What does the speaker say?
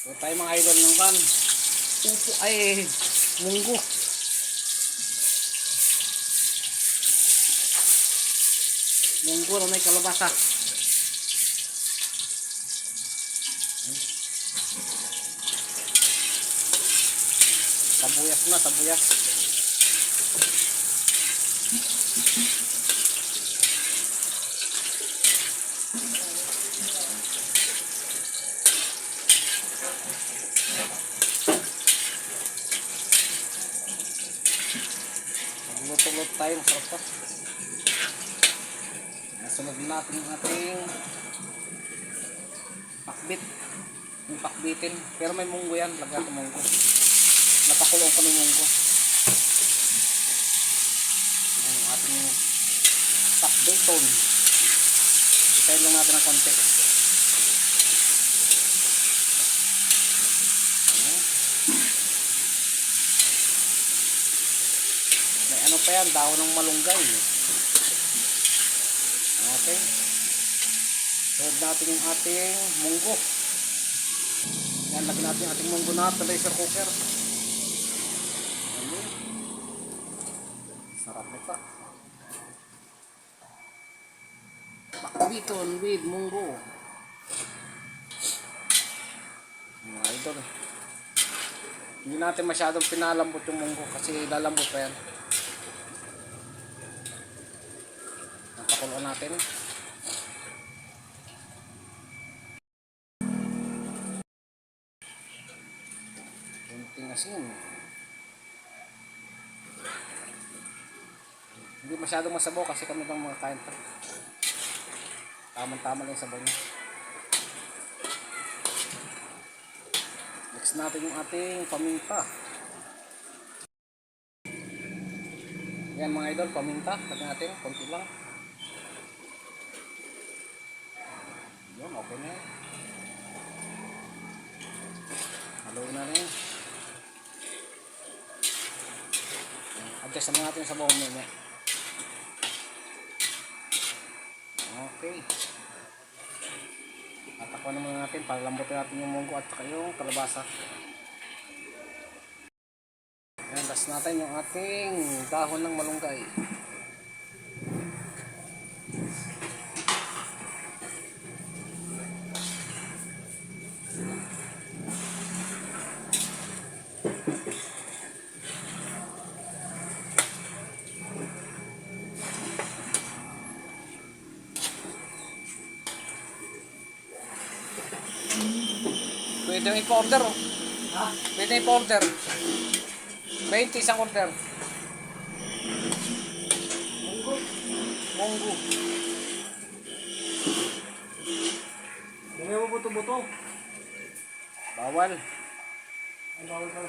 So tayo mga idol ng kan. Upo ay munggo. Munggo na may kalabasa. Sabuyas na, sabuyas. Magluto-luto tayo, masarap to. Nasunod natin yung ating pakbit. Yung pakbitin. Pero may munggo yan, lagyan ng munggo. Napakulong ko ng munggo. Yan yung ating pakbiton. Itayin lang natin ng konti. Ayan. May ano pa yan, dahon ng malunggay. Okay. Sunod natin yung ating munggo. Yan, lagyan natin yung ating munggo na pressure cooker. Ayan. Sarap nito. Bakbiton with munggo. Mga idol. Hindi natin masyadong pinalambot yung munggo kasi lalambot pa yan. Napakuluan natin. Kunting asin. Hindi masyadong masabaw kasi kami lang mga kain pa. Tamang-tama lang yung sabaw niya. Mix natin yung ating paminta. Yan mga idol, paminta. Lagyan natin, konti lang. Yun, okay na rin. Adjust naman natin sa bawang muna. Okay. Tatakpan naman natin para lambutin natin yung munggo at saka yung kalabasa. Ayan, last natin yung ating dahon ng malunggay. Pwede may order oh. Ha? Pwede may order 20 isang order. Munggo? Munggo. Hindi mo buto-buto. Bawal. Bawal.